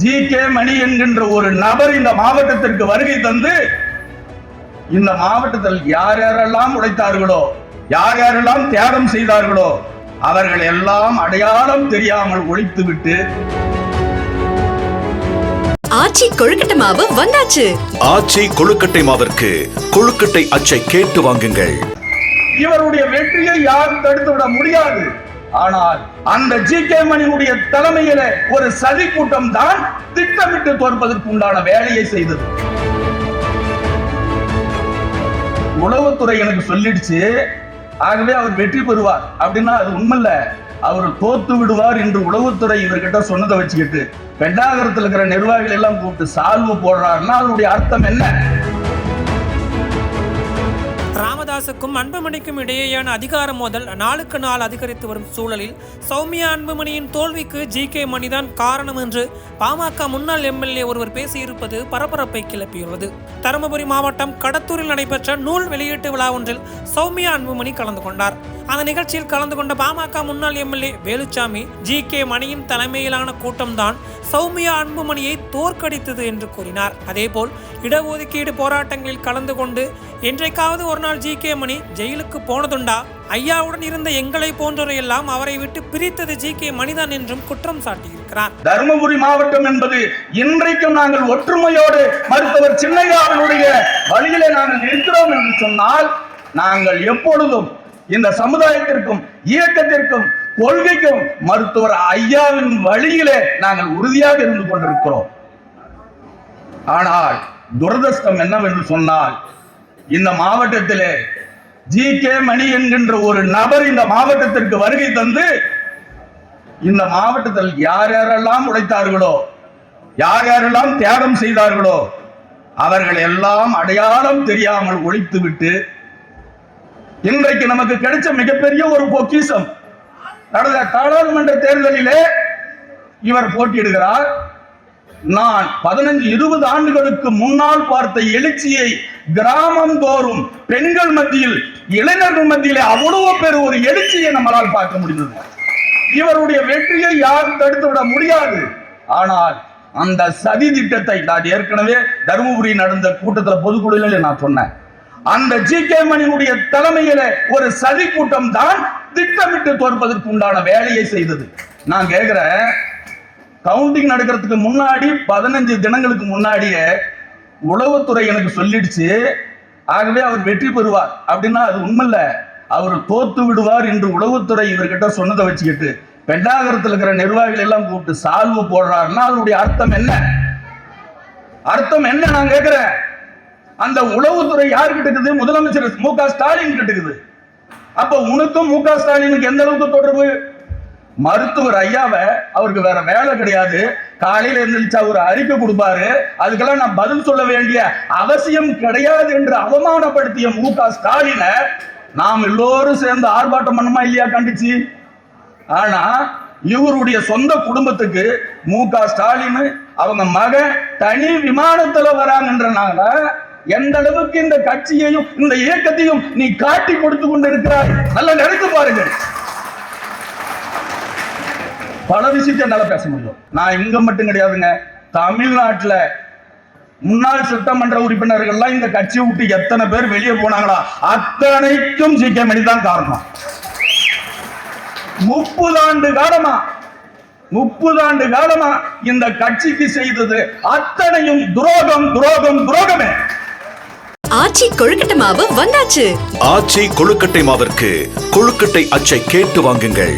G K மணி என்கின்ற ஒரு நபர் இந்த மாவட்டத்திற்கு வருகை தந்து இந்த மாவட்டத்தில் யார் யாரெல்லாம் உழைத்தார்களோ யார் யாரெல்லாம் தியாகம் செய்தார்களோ அவர்கள் எல்லாம் அடையாளம் தெரியாமல் ஒழித்துவிட்டு ஆச்சி கொழுக்கட்டை மாவு வந்தாச்சு. ஆச்சி கொழுக்கட்டை மாவிற்கு கொழுக்கட்டை அச்சை கேட்டு வாங்குங்கள். இவருடைய வெற்றியை யாரும் தடுத்து விட முடியாது. ஆனால் அந்த ஜி கே மணியுடைய தலைமையில ஒரு சதி கூட்டம் தான் திட்டமிட்டு தோற்பதற்கு உண்டான வேலையை செய்தது. உளவுத்துறை எனக்கு சொல்லிடுச்சு ஆகவே அவர் வெற்றி பெறுவார். அப்படின்னா அது உண்மையில்ல அவர் தோத்து விடுவார் என்று உளவுத்துறை இவர்கிட்ட சொன்னதை வச்சுக்கிட்டு பெண்டாகரத்தில் இருக்கிற நிர்வாகிகள் எல்லாம் கூப்பிட்டு சால்வு போடுறாருன்னா அதனுடைய அர்த்தம் என்ன? ராமதாசுக்கும் அன்புமணிக்கும் இடையேயான அதிகார மோதல் நாளுக்கு நாள் அதிகரித்து வரும் சூழலில் சௌமியா அன்புமணியின் தோல்விக்கு ஜி கே மணிதான் காரணம் என்று பாமக முன்னாள் எம்எல்ஏ ஒருவர் பேசியிருப்பது பரபரப்பை கிளப்பியுள்ளது. தருமபுரி மாவட்டம் கடத்தூரில் நடைபெற்ற நூல் வெளியீட்டு விழா ஒன்றில் சௌமியா அன்புமணி கலந்து கொண்டார். அந்த நிகழ்ச்சியில் கலந்து கொண்ட பாமக முன்னாள் எம்எல்ஏ வேலுச்சாமி ஜி கே மணியின் தலைமையிலான கூட்டம்தான் சௌமியா அன்புமணியை தோற்கடித்தது என்று கூறினார். அதேபோல் இடஒதுக்கீடு போராட்டங்களில் கலந்து கொண்டு என்றைக்காவது ஒரு நாள் ஜி கே மணி ஜெயிலுக்கு போனதுண்டா? ஐயாவுடன் இருந்த எங்களை போன்றவரையெல்லாம் அவரை விட்டு பிரித்தது ஜி கே மணிதான் என்றும் குற்றம் சாட்டியிருக்கிறார். தருமபுரி மாவட்டம் என்பது இன்றைக்கும் நாங்கள் ஒற்றுமையோடு மருத்துவர் சின்னையாவினுடைய வழியிலே நாங்கள் இருக்கிறோம் என்று சொன்னால் நாங்கள் எப்பொழுதும் இந்த சமுதாயத்திற்கும் இயக்கத்திற்கும் கொள்கைக்கும் மருத்துவர் ஐயாவின் வழியிலே நாங்கள் உறுதியாக இருந்து கொண்டிருக்கிறோம். ஆனால் துரதஸ்தம் என்னவென்று சொன்னால் இந்த மாவட்டத்திலே ஜி கே மணி என்கின்ற ஒரு நபர் இந்த மாவட்டத்திற்கு வருகை தந்து இந்த மாவட்டத்தில் யார் யாரெல்லாம் உழைத்தார்களோ யார் யாரெல்லாம் தியாகம் செய்தார்களோ அவர்கள் எல்லாம் அடையாளம் தெரியாமல் ஒழித்துவிட்டு இன்றைக்கு நமக்கு கிடைச்ச மிகப்பெரிய ஒரு பொக்கிசம் நடந்த நாடாளுமன்ற தேர்தலிலே இவர் போட்டியிடுகிறார். நான் பதினஞ்சு இருபது ஆண்டுகளுக்கு முன்னால் பார்த்த எழுச்சியை கிராமம் தோறும் பெண்கள் மத்தியில் இளைஞர்கள் மத்தியில் அவ்வளவு பேர் ஒரு எழுச்சியை நம்மளால் பார்க்க முடிந்தது. இவருடைய வெற்றியை யாரும் தடுத்து விட முடியாது. ஆனால் அந்த சதி திட்டத்தை நான் ஏற்கனவே தருமபுரி நடந்த கூட்டத்தில் பொதுக்குழுவில் நான் சொன்னேன். அந்த ஜி கே மணியுடைய தலைமையில ஒரு சதி கூட்டம் தான் திட்டமிட்டு தோற்பதற்கு உண்டான வேலையை செய்தது. நான் கேட்கிறேன் கவுண்டிங் நடக்கிறதுக்கு முன்னாடி பதினஞ்சு தினங்களுக்கு முன்னாடியே உளவுத்துறை எனக்கு சொல்லிடுச்சு ஆகவே அவர் வெற்றி பெறுவார். அப்படின்னா அது உண்மையில்ல அவர் தோத்து விடுவார் என்று உளவுத்துறை இவர்கிட்ட சொன்னதை வச்சுக்கிட்டு பெண்டாகரத்தில் இருக்கிற நிர்வாகிகள் எல்லாம் கூப்பிட்டு சால்வு போடுறாருன்னா அதனுடைய அர்த்தம் என்ன? அர்த்தம் என்ன நான் கேட்கிறேன் அந்த உளவுத்துறை யாருக்கிட்ட இருக்குது? முதலமைச்சர் மு க ஸ்டாலின் கிட்ட இருக்குது. அப்ப உனக்கும் மு க ஸ்டாலினுக்கு எந்த அளவுக்கு தொடர்பு? மருத்துவர் ஐயாவை அவருக்கு வேற வேலை கிடையாது. காலையில எழுந்திரிச்சா ஒரு அறிக்கை கொடுப்பாரு. அதுக்கெல்லாம் நான் பதில் சொல்ல வேண்டிய அவசியம் கிடையாது என்று அவமானப்படுத்திய மு க ஸ்டாலினை நாம் எல்லோரும் சேர்ந்து ஆர்ப்பாட்டம் பண்ணுமா இல்லையா கண்டிச்சு? ஆனா இவருடைய சொந்த குடும்பத்துக்கு மு க ஸ்டாலின் அவங்க மகன் தனி விமானத்துல வராங்கன்றனால எந்த அளவுக்கு இந்த கட்சியையும் இந்த இயக்கத்தையும் நீ காட்டி கொடுத்து கொண்டு இருக்கிறாய் நல்லா நினைத்து பாருங்கள் பல விஷயத்தை என்னால பேச முடியும். நான் இங்க மட்டும் கிடையாதுங்க. தமிழ்நாட்டுல முன்னாள் சட்டமன்ற உறுப்பினர்கள்லாம் இந்த கட்சியை விட்டு எத்தனை பேர் வெளியே போனாங்களா? அத்தனைக்கும் ஜி கே மணி தான் காரணம். முப்பது ஆண்டு காலமா முப்பது ஆண்டு காலமா இந்த கட்சிக்கு செய்தது அத்தனையும் துரோகம் துரோகம் துரோகமே. ஆச்சி கொழுக்கட்டை மாவு வந்தாச்சு. ஆச்சி கொழுக்கட்டை மாவிற்கு கொழுக்கட்டை அச்சை கேட்டு வாங்குங்கள்.